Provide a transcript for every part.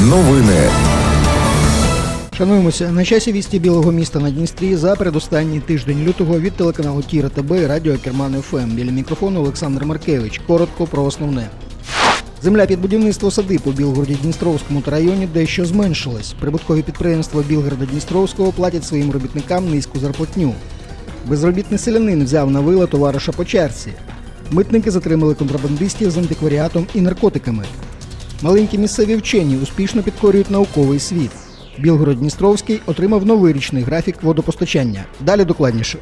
Новини Шануємося на часі вісті білого міста на Дністрі за передостанній тиждень лютого від телеканалу Тіра ТБ і радіо Керман ФМ. Біля мікрофону Олександр Маркевич. Коротко про основне. Земля під будівництво садиб у Білгороді Дністровському та районі дещо зменшилась. Прибуткові підприємства Білгорода Дністровського платять своїм робітникам низьку зарплатню. Безробітний селянин взяв на вила товариша по черзі. Митники затримали контрабандистів з антикваріатом і наркотиками. Маленькі місцеві вчені успішно підкорюють науковий світ. Білгород-Дністровський отримав новий річний графік водопостачання. Далі докладніше.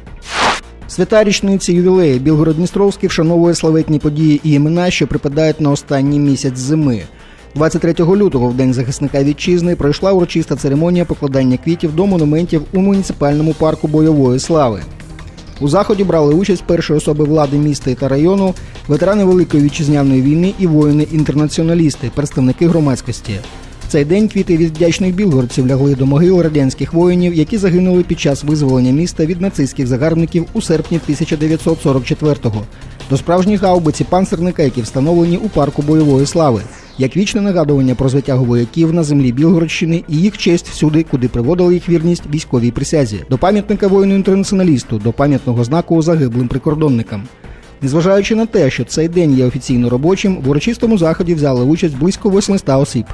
Свята річниці ювілеї Білгород-Дністровський вшановує славетні події і імена, що припадають на останній місяць зими. 23 лютого, в день захисника вітчизни, пройшла урочиста церемонія покладання квітів до монументів у муніципальному парку бойової слави. У заході брали участь перші особи влади міста та району, ветерани Великої вітчизняної війни і воїни-інтернаціоналісти, представники громадськості. В цей день квіти від вдячних білгородців лягли до могил радянських воїнів, які загинули під час визволення міста від нацистських загарбників у серпні 1944-го. До справжніх гаубиці панцерника, які встановлені у парку бойової слави, як вічне нагадування про звитягу вояків на землі Білгородщини і їх честь всюди, куди приводили їх вірність військовій присязі, до пам'ятника воїну-інтернаціоналісту, до пам'ятного знаку загиблим прикордонникам. Незважаючи на те, що цей день є офіційно робочим, в урочистому заході взяли участь близько 800 осіб.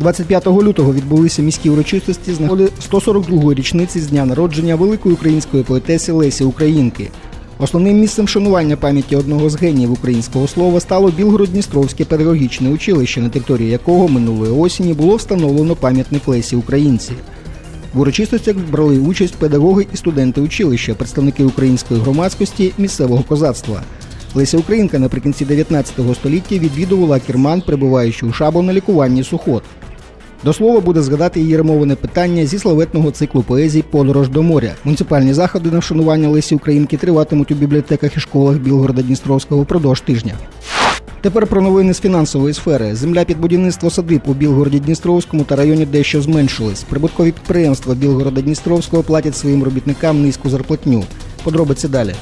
25 лютого відбулися міські урочистості з нагоди 142-ї річниці з дня народження великої української поетеси Лесі Українки. Основним місцем шанування пам'яті одного з геніїв українського слова стало Білгород-Дністровське педагогічне училище, на території якого минулої осені було встановлено пам'ятник Лесі Українці. В урочистостях брали участь педагоги і студенти училища, представники української громадськості місцевого козацтва. Леся Українка наприкінці 19 століття відвідувала керман, перебуваючи у шабу на лікуванні сухот. До слова буде згадати її ремоване питання зі славетного циклу поезій Подорож до моря. Муніципальні заходи на вшанування Лесі Українки триватимуть у бібліотеках і школах Білгорода Дністровського впродовж тижня. Тепер про новини з фінансової сфери. Земля під будівництво садиб у Білгороді Дністровському та районі дещо зменшились. Прибуткові підприємства Білгорода Дністровського платять своїм робітникам низьку зарплатню. Подробиці далі.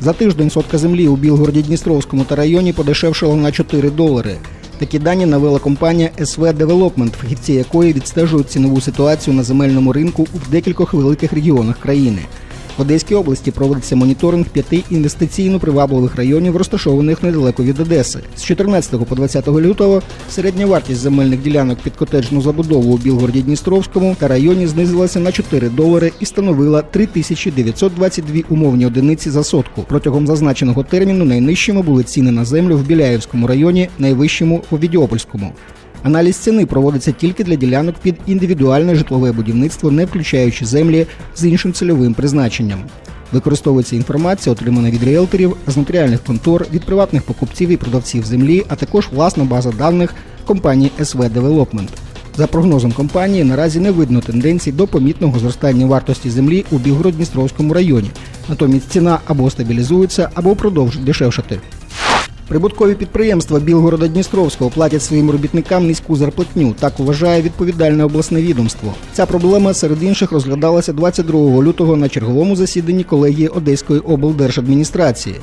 За тиждень сотка землі у Білгороді Дністровському та районі подешевшила на 4 долари. Такі дані навела компанія SV Development, фахівці якої відстежують цінову ситуацію на земельному ринку в декількох великих регіонах країни. В Одеській області проводиться моніторинг п'яти інвестиційно привабливих районів, розташованих недалеко від Одеси. З 14 по 20 лютого середня вартість земельних ділянок під котеджну забудову у Білгороді Дністровському та районі знизилася на 4 долари і становила 3922 умовні одиниці за сотку. Протягом зазначеного терміну найнижчими були ціни на землю в Біляєвському районі, найвищому у Відьопольському. Аналіз ціни проводиться тільки для ділянок під індивідуальне житлове будівництво, не включаючи землі з іншим цільовим призначенням. Використовується інформація, отримана від ріелторів, з нотаріальних контор, від приватних покупців і продавців землі, а також власна база даних компанії SV Development. За прогнозом компанії, наразі не видно тенденцій до помітного зростання вартості землі у Білгород-Дністровському районі. Натомість ціна або стабілізується, або продовжить дешевшати. Прибуткові підприємства Білгорода Дністровського платять своїм робітникам низьку зарплатню. Так вважає відповідальне обласне відомство. Ця проблема серед інших розглядалася 22 лютого на черговому засіданні колегії Одеської облдержадміністрації.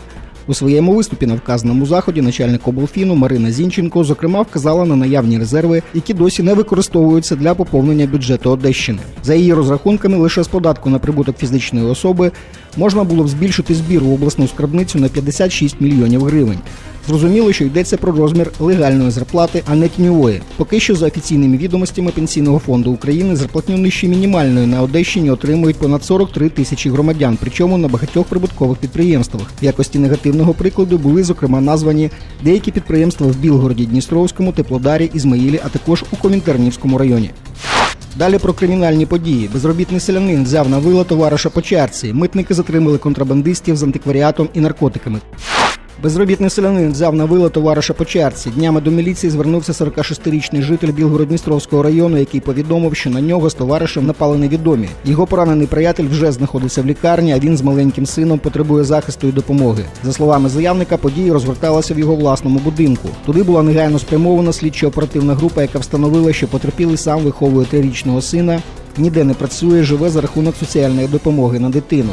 У своєму виступі на вказаному заході начальник облфіну Марина Зінченко зокрема вказала на наявні резерви, які досі не використовуються для поповнення бюджету Одещини. За її розрахунками, лише з податку на прибуток фізичної особи можна було б збільшити збір у обласну скарбницю на 56 мільйонів гривень. Зрозуміло, що йдеться про розмір легальної зарплати, а не тіньової. Поки що, за офіційними відомостями Пенсійного фонду України, зарплатню нижче мінімальної на Одещині отримують понад 43 тисячі громадян, причому на багатьох прибуткових підприємствах. В якості негативного прикладу були зокрема названі деякі підприємства в Білгороді, Дністровському, Теплодарі, Ізмаїлі, а також у Комінтернівському районі. Далі про кримінальні події. Безробітний селянин взяв на вила товариша по чарці. Митники затримали контрабандистів з антикваріатом і наркотиками. Безробітний селянин взяв на вила товариша по чарці. Днями до міліції звернувся 46-річний житель Білгород-Дністровського району, який повідомив, що на нього з товаришем напали невідомі. Його поранений приятель вже знаходиться в лікарні, а він з маленьким сином потребує захисту і допомоги. За словами заявника, події розгорталися в його власному будинку. Туди була негайно спрямована слідчо-оперативна група, яка встановила, що потерпілий сам виховує трирічного сина. Ніде не працює, живе за рахунок соціальної допомоги на дитину.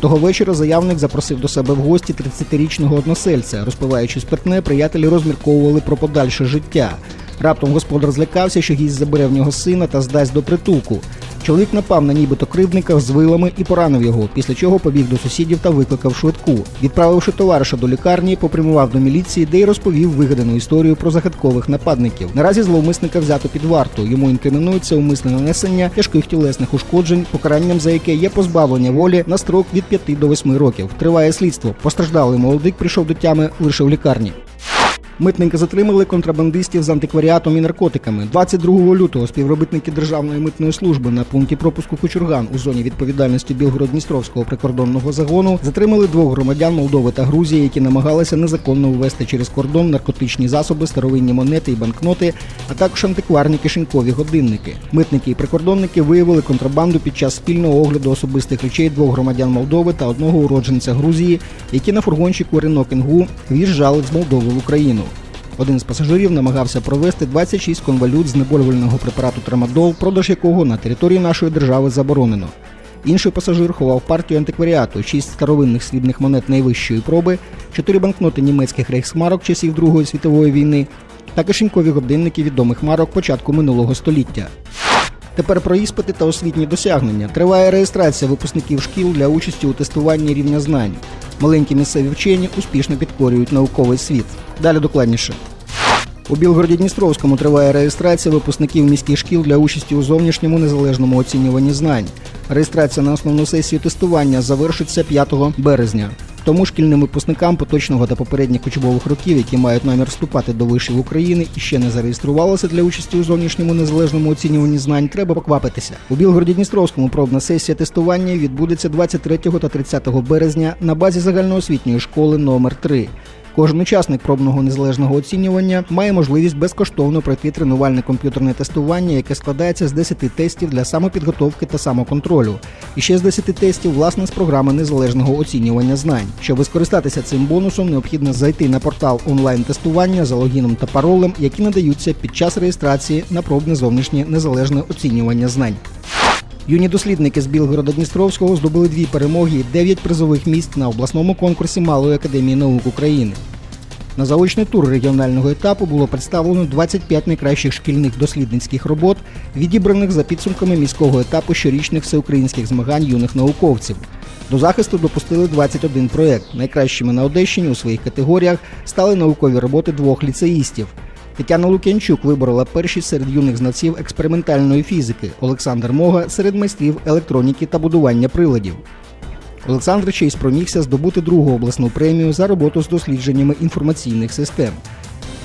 Того вечора заявник запросив до себе в гості 30-річного односельця. Розпиваючи спиртне, приятелі розмірковували про подальше життя. Раптом господар злякався, що гість забере в нього сина та здасть до притулку. Чоловік напав на нібито кривдника з вилами і поранив його, після чого побіг до сусідів та викликав швидку. Відправивши товариша до лікарні, попрямував до міліції, де й розповів вигадану історію про загадкових нападників. Наразі зловмисника взято під варту. Йому інкримінується умисне нанесення тяжких тілесних ушкоджень, покаранням за яке є позбавлення волі на строк від 5 до 8 років. Триває слідство. Постраждалий молодик прийшов до тями лише в лікарні. Митники затримали контрабандистів з антикваріатом і наркотиками. 22 лютого співробітники Державної митної служби на пункті пропуску Кучурган у зоні відповідальності Білгород-Дністровського прикордонного загону затримали двох громадян Молдови та Грузії, які намагалися незаконно ввести через кордон наркотичні засоби, старовинні монети і банкноти, а також антикварні кишенькові годинники. Митники і прикордонники виявили контрабанду під час спільного огляду особистих речей двох громадян Молдови та одного уродженця Грузії, які на фургончику Рено Кенгу в'їжджали з Молдови в Україну. Один з пасажирів намагався провести 26 конвалют знеболювального препарату Трамадол, продаж якого на території нашої держави заборонено. Інший пасажир ховав партію антикваріату, 6 старовинних срібних монет найвищої проби, 4 банкноти німецьких рейхсмарок часів Другої світової війни та кишенькові годинники відомих марок початку минулого століття. Тепер про іспити та освітні досягнення. Триває реєстрація випускників шкіл для участі у тестуванні рівня знань. Маленькі місцеві вчені успішно підкорюють науковий світ. Далі докладніше. У Білгороді Дністровському триває реєстрація випускників міських шкіл для участі у зовнішньому незалежному оцінюванні знань. Реєстрація на основну сесію тестування завершиться 5 березня. Тому шкільним випускникам поточного та попередніх учбових років, які мають намір вступати до вишів України і ще не зареєструвалися для участі у зовнішньому незалежному оцінюванні знань, треба поквапитися. У Білгороді Дністровському пробна сесія тестування відбудеться 23 та 30 березня на базі загальноосвітньої школи номер 3 Кожен учасник пробного незалежного оцінювання має можливість безкоштовно пройти тренувальне комп'ютерне тестування, яке складається з 10 тестів для самопідготовки та самоконтролю, і ще з 10 тестів власне з програми незалежного оцінювання знань. Щоб скористатися цим бонусом, необхідно зайти на портал онлайн-тестування за логіном та паролем, які надаються під час реєстрації на пробне зовнішнє незалежне оцінювання знань. Юні дослідники з Білгорода Дністровського здобули дві перемоги і дев'ять призових місць на обласному конкурсі Малої академії наук України. На заочний тур регіонального етапу було представлено 25 найкращих шкільних дослідницьких робот, відібраних за підсумками міського етапу щорічних всеукраїнських змагань юних науковців. До захисту допустили 21 проєкт. Найкращими на Одещині у своїх категоріях стали наукові роботи двох ліцеїстів. Тетяна Лук'янчук виборола перші серед юних знавців експериментальної фізики, Олександр Мога серед майстрів електроніки та будування приладів. Олександр ще й спромігся здобути другу обласну премію за роботу з дослідженнями інформаційних систем.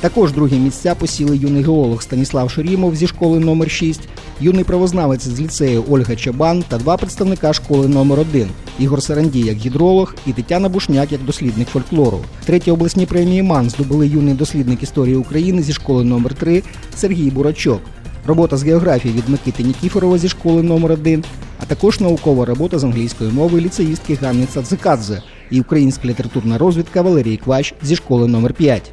Також другі місця посіли юний геолог Станіслав Ширімов зі школи номер 6 юний правознавець з ліцею Ольга Чабан та два представника школи номер 1 Ігор Сарандій як гідролог і Тетяна Бушняк як дослідник фольклору. Треті обласні премії МАН здобули юний дослідник історії України зі школи номер 3 Сергій Бурачок. Робота з географії від Микити Нікіфорова зі школи номер 1 а також наукова робота з англійської мови ліцеїстки Ганни Цацикадзе і українська літературна розвідка Валерії Квач зі школи номер 5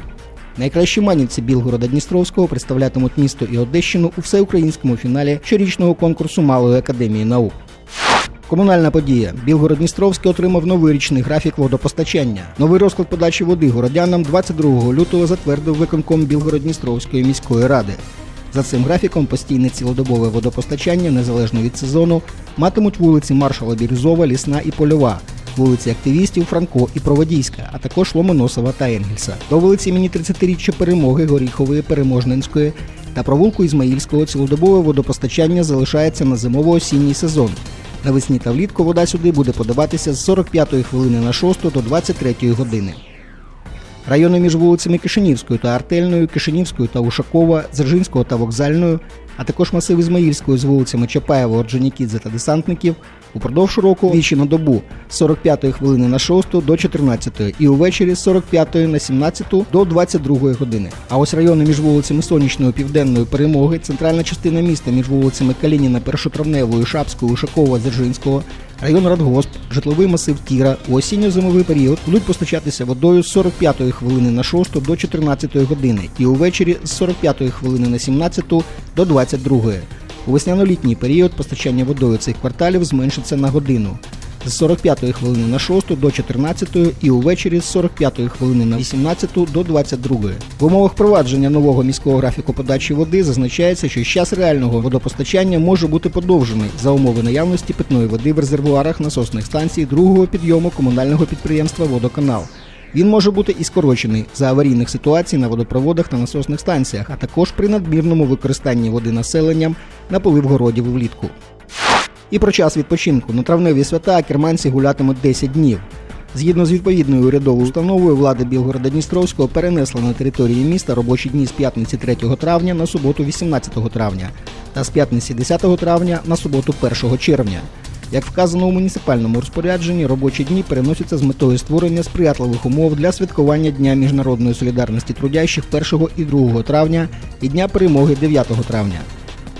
Найкращі манівці Білгорода Дністровського представлятимуть місто і Одещину у всеукраїнському фіналі щорічного конкурсу Малої академії наук. Комунальна подія. Білгород-Дністровський отримав новий річний графік водопостачання. Новий розклад подачі води городянам 22 лютого затвердив виконком Білгород-Дністровської міської ради. За цим графіком постійне цілодобове водопостачання, незалежно від сезону, матимуть вулиці Маршала Бірюзова, Лісна і Польова, вулиці Активістів, Франко і Проводійська, а також Ломоносова та Енгельса. До вулиці імені 30-річчя перемоги Горіхової, Переможненської та провулку Ізмаїльського цілодобове водопостачання залишається на зимово-осінній сезон. Навесні та влітку вода сюди буде подаватися з 45-ї хвилини на 6 до 23-ї години. Райони між вулицями Кишинівською та Артельною, Кишинівською та Ушакова, Дзержинського та Вокзальною, а також масив Ізмаїльської з вулицями Чапаєва, Орджонікідзе та Десантників упродовж року двічі на добу з 45-ї хвилини на 6 до 14 і увечері з 45-ї на 17 до 22 години. А ось райони між вулицями Сонячної, Південної Перемоги, центральна частина міста між вулицями Калініна, Першотравневої, Шапської, Ушакова, Дзержинського, район Радгосп, житловий масив Тіра у осінньо-зимовий період будуть постачатися водою з 45-ї хвилини на 6 до 14 години і увечері з 45-ї хвилини на 17 до 22. У весняно-літній період постачання водою цих кварталів зменшиться на годину з 45 хвилини на 6 до 14 і увечері з 45 хвилини на 18 до 22. В умовах провадження нового міського графіку подачі води зазначається, що час реального водопостачання може бути подовжений за умови наявності питної води в резервуарах насосних станцій другого підйому комунального підприємства Водоканал. Він може бути і скорочений за аварійних ситуацій на водопроводах та насосних станціях, а також при надмірному використанні води населенням на полив городів влітку. І про час відпочинку на травневі свята керманці гулятимуть 10 днів. Згідно з відповідною урядовою установою, влада Білгорода Дністровського перенесла на території міста робочі дні з п'ятниці 3 травня на суботу 18 травня та з п'ятниці 10 травня на суботу 1 червня. Як вказано у муніципальному розпорядженні, робочі дні переносяться з метою створення сприятливих умов для святкування Дня міжнародної солідарності трудящих 1 і 2 травня і Дня перемоги 9 травня.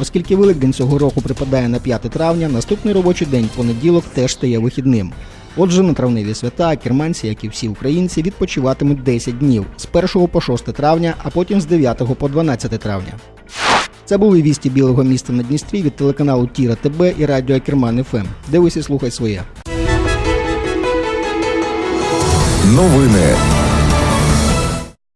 Оскільки Великдень цього року припадає на 5 травня, наступний робочий день понеділок теж стає вихідним. Отже, на травневі свята керманці, як і всі українці, відпочиватимуть 10 днів з 1 по 6 травня, а потім з 9 по 12 травня. Це були вісті білого міста на Дністрі від телеканалу Тіра ТБ і радіо Акерман ФМ. Дивись і слухай своє. Новини